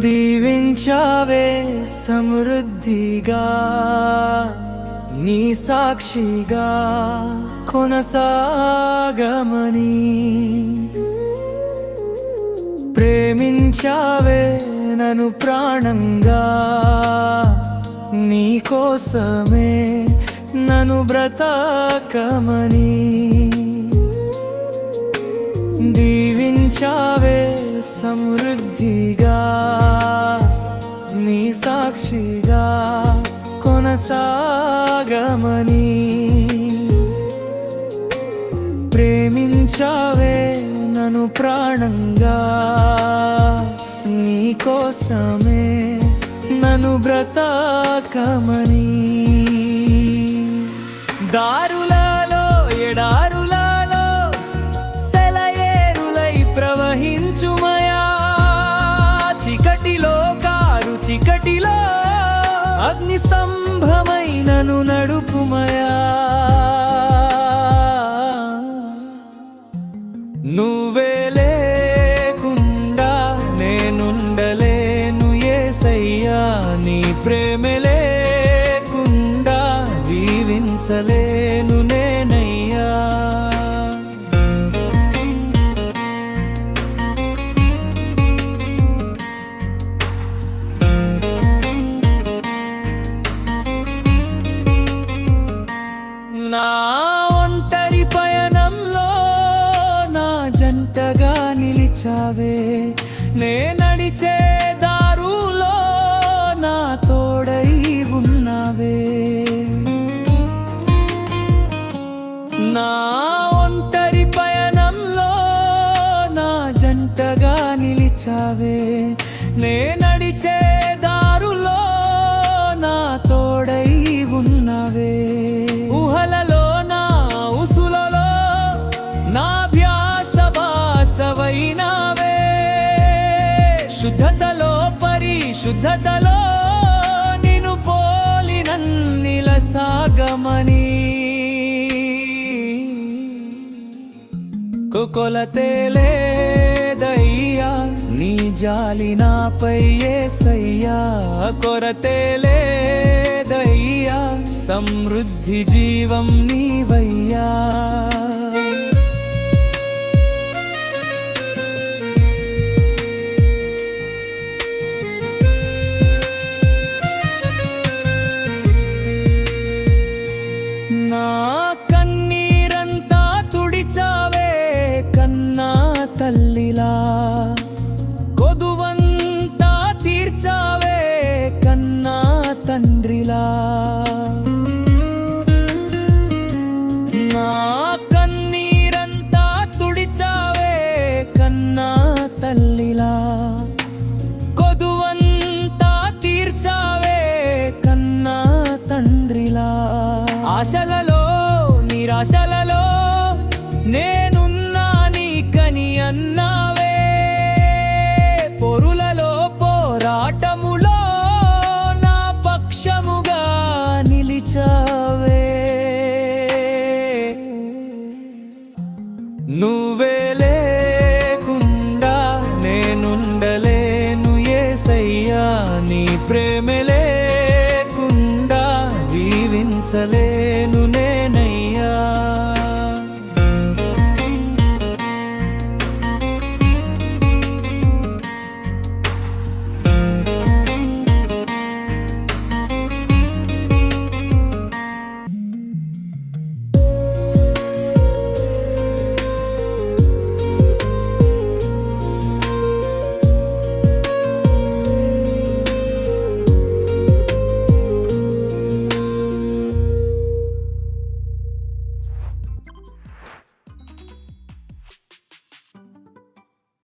దీవించావే సమృద్ధిగా నీ సాక్షిగా కొనసాగమని. ప్రేమించావే నను ప్రాణంగా నీ కోసమే నను బ్రతకమని. దీ దీవించావే సమృద్ధిగా నీ సాక్షిగా కొనసాగమని. ప్రేమించావే నను ప్రాణంగా నీ కోసమే నను బ్రతాకమని. దా to my నిలిచావే నే నడిచే దారులో నా తోడై ఉన్నావే. నా ఒంటరి పయనంలో నా జంటగా నిలిచావే. నే నడిచే పరిశుద్ధతలో నిను పోలినన్నిల సాగమని సాగమని కొలతేలేదయ్యా నీ జాలి నాపై ఏసయ్యా. కొరతేలేదయ్యా సమృద్ధి జీవం నీవయ్యా. తల్లిలా కొదువంతా తీర్చావే కన్నా తండ్రిలా. నా కన్నీరంతా తుడిచావే కన్నా తల్లిలా. కొదువంతా తీర్చావే కన్నా తండ్రిలా. ఆశలలో నిరాశలలో నే Luna.